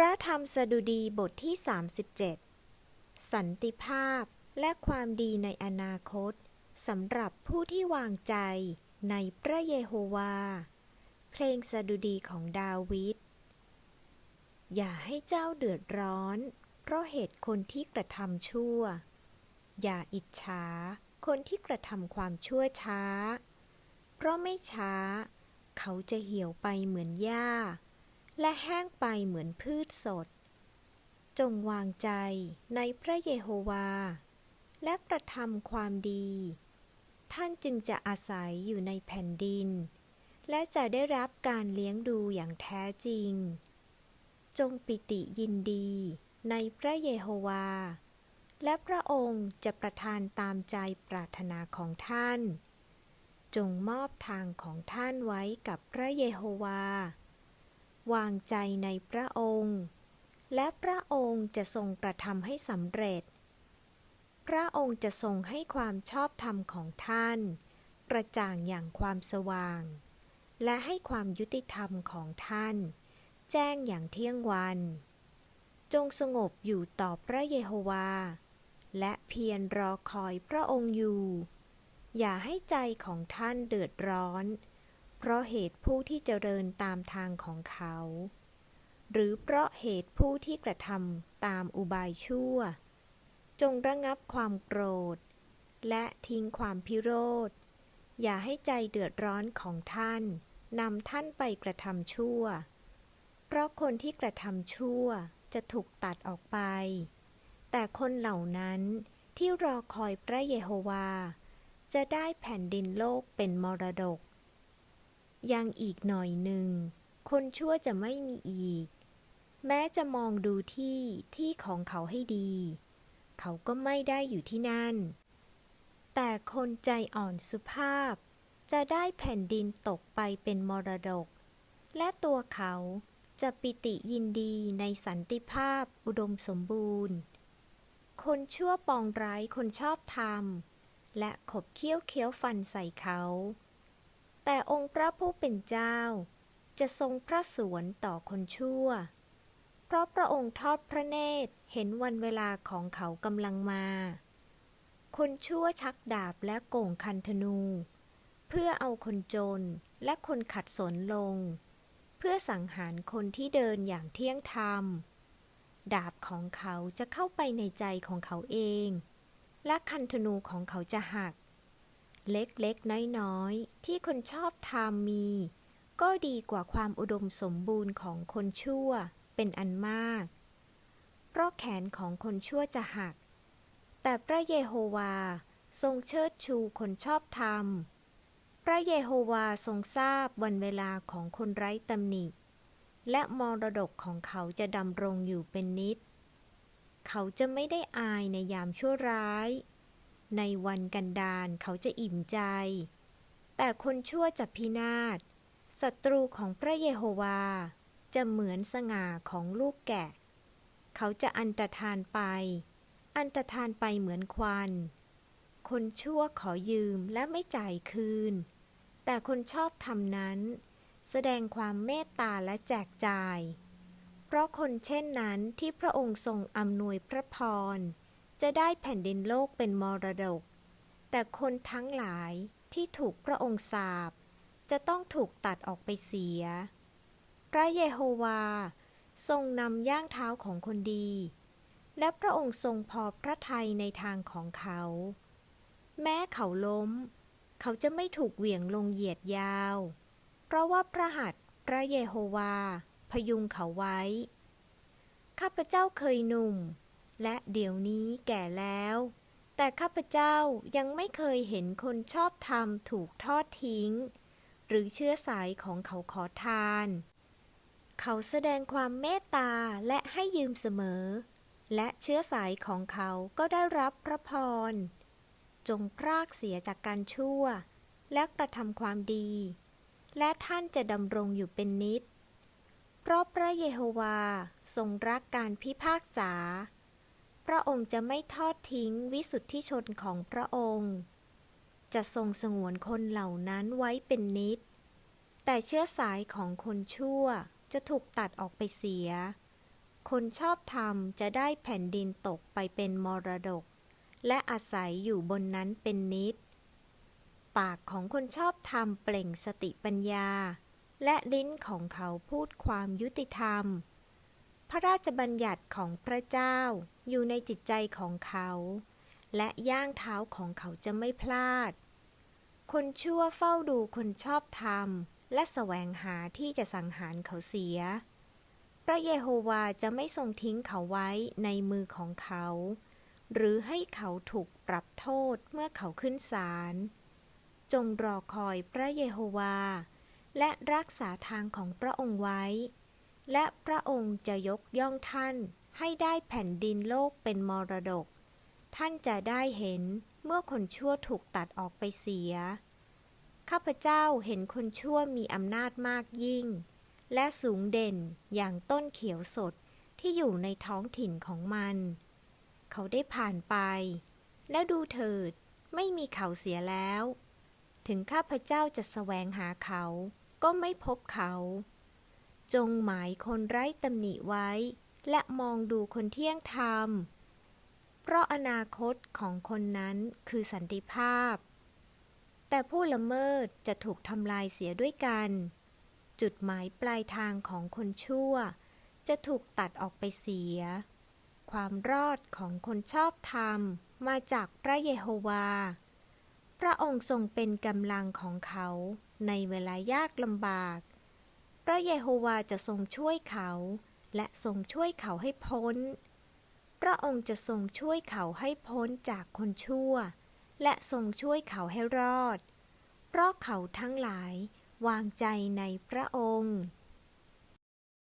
ระธรรมสดุดีบทที่ 37 สันติภาพและความดีในอนาคตสำหรับผู้ที่วางใจในพระเยโฮวา เพลงสดุดีของดาวิด อย่าให้เจ้าเดือดร้อน เพราะเหตุคนที่กระทำชั่ว อย่าอิจฉาคนที่กระทำความชั่วช้า เพราะไม่ช้า เขาจะเหี่ยวไปเหมือนหญ้า และแห้งไปเหมือนพืชสด จงวางใจในพระเยโฮวา และกระทำความดี ท่านจึงจะอาศัยอยู่ในแผ่นดิน และจะได้รับการเลี้ยงดูอย่างแท้จริง จงปิติยินดีในพระเยโฮวา และพระองค์จะประทานตามใจปรารถนาของท่าน จงมอบทางของท่านไว้กับพระเยโฮวา วางใจในพระองค์ และพระองค์จะทรงกระทำให้สำเร็จ พระองค์จะทรงให้ความชอบธรรมของท่าน กระจ่างอย่างความสว่าง และให้ความยุติธรรมของท่าน แจ้งอย่างเที่ยงวัน จงสงบอยู่ต่อพระเยโฮวา และเพียรรอคอยพระองค์อยู่ อย่าให้ใจของท่านเดือดร้อน เพราะเหตุผู้ที่เจริญตามทางของเขา หรือเพราะเหตุผู้ที่กระทำตามอุบายชั่ว จงระงับความโกรธ และทิ้งความพิโรธ อย่าให้ใจเดือดร้อนของท่านนำท่านไปกระทำชั่ว เพราะคนที่กระทำชั่วจะถูกตัดออกไป แต่คนเหล่านั้นที่รอคอยพระเยโฮวา จะได้แผ่นดินโลกเป็นมรดก ยังอีกหน่อยหนึ่ง คนชั่วจะไม่มีอีก แม้จะมองดูที่ที่ของเขาให้ดี เขาก็ไม่ได้อยู่ที่นั่น แต่คนใจอ่อนสุภาพ จะได้แผ่นดินตกไปเป็นมรดก และตัวเขาจะปิติยินดีในสันติภาพอุดมสมบูรณ์ คนชั่วปองร้ายคนชอบธรรม และขบเคี้ยวเคี้ยวฟันใส่เขา แต่องค์พระผู้เป็นเจ้า จะทรงพระสวนต่อคนชั่ว เพราะพระองค์ทอดพระเนตรเห็นวันเวลาของเขากำลังมา คนชั่วชักดาบและโก่งคันธนู เพื่อเอาคนจนและคนขัดสนลง เพื่อสังหารคนที่เดินอย่างเที่ยงธรรม ดาบของเขาจะเข้าไปในใจของเขาเอง และคันธนูของเขาจะหัก เล็กๆ น้อยๆ ที่คนชอบธรรมมี ก็ดีกว่าความอุดมสมบูรณ์ของคนชั่วเป็นอันมาก เพราะแขนของคนชั่วจะหัก แต่พระเยโฮวาทรงเชิดชูคนชอบธรรม พระเยโฮวาทรงทราบวันเวลาของคนไร้ตำหนิ และมรดกของเขาจะดำรงอยู่เป็นนิด เขาจะไม่ได้อายในยามชั่วร้าย ในวันกันดารเขาจะอิ่มใจ แต่คนชั่วจะพินาศศัตรูของพระเยโฮวา จะเหมือนสง่าของลูกแกะ เขาจะอันตรธานไป อันตรธานไปเหมือนควัน คนชั่วขอยืมและไม่จ่ายคืน แต่คนชอบทำนั้น แสดงความเมตตาและแจกจ่าย เพราะคนเช่นนั้นที่พระองค์ทรงอำนวยพระพร จะได้แผ่นดินโลกเป็นมรดก แต่คนทั้งหลายที่ถูกพระองค์สาปจะต้องถูกตัดออกไปเสีย พระเยโฮวา ทรงนำย่างเท้าของคนดี และพระองค์ทรงพอพระทัยในทางของเขา แม้เขาล้ม เขาจะไม่ถูกเหวี่ยงลงเหยียดยาว เพราะว่าพระหัตถ์พระเยโฮวา พยุงเขาไว้ ข้าพเจ้าเคยหนุ่ม และเดี๋ยวนี้แก่แล้ว แต่ข้าพเจ้ายังไม่เคยเห็นคนชอบธรรมถูกทอดทิ้ง หรือเชื้อสายของเขาขอทาน เขาแสดงความเมตตาและให้ยืมเสมอ และเชื้อสายของเขาก็ได้รับพระพร จงพรากเสียจากการชั่ว และกระทำความดี และท่านจะดำรงอยู่เป็นนิจเพราะพระเยโฮวาทรงรักการพิพากษา ระองค์จะไม่ทอดทิ้งวิสุทธิชนของพระองค์ จะทรงสงวนคนเหล่านั้นไว้เป็นนิจแต่เชื้อสายของคนชั่วจะถูกตัดออกไปเสีย คนชอบธรรมจะได้แผ่นดินตกไปเป็นมรดก และอาศัยอยู่บนนั้นเป็นนิด ปากของคนชอบธรรมเปล่งสติปัญญา และลิ้นของเขาพูดความยุติธรรม พระราชบัญญัติของพระเจ้าอยู่ในจิตใจของเขา และย่างเท้าของเขาจะไม่พลาด คนชั่วเฝ้าดูคนชอบธรรม และแสวงหาที่จะสังหารเขาเสีย พระเยโฮวาจะไม่ทรงทิ้งเขาไว้ในมือของเขา หรือให้เขาถูกปรับโทษเมื่อเขาขึ้นศาล จงรอคอยพระเยโฮวา และรักษาทางของพระองค์ไว้ และพระองค์จะยกย่องท่านให้ได้แผ่นดินโลกเป็นมรดก ท่านจะได้เห็นเมื่อคนชั่วถูกตัดออกไปเสีย ข้าพเจ้าเห็นคนชั่วมีอำนาจมากยิ่ง และสูงเด่นอย่างต้นเขียวสดที่อยู่ในท้องถิ่นของมัน เขาได้ผ่านไป แล้วดูเถิดไม่มีเขาเสียแล้ว ถึงข้าพเจ้าจะแสวงหาเขาก็ไม่พบเขา จงหมายคนไร้ตำหนิไว้ และมองดูคนเที่ยงธรรม เพราะอนาคตของคนนั้นคือสันติภาพ แต่ผู้ละเมิดจะถูกทำลายเสียด้วยกัน จุดหมายปลายทางของคนชั่ว จะถูกตัดออกไปเสีย ความรอดของคนชอบธรรมมาจากพระเยโฮวา พระองค์ทรงเป็นกำลังของเขาในเวลายากลำบาก พระเยโฮวาจะทรงช่วยเขา และทรงช่วยเขาให้พ้น พระองค์จะทรงช่วยเขาให้พ้นจากคนชั่ว และทรงช่วยเขาให้รอด เพราะเขาทั้งหลายวางใจในพระองค์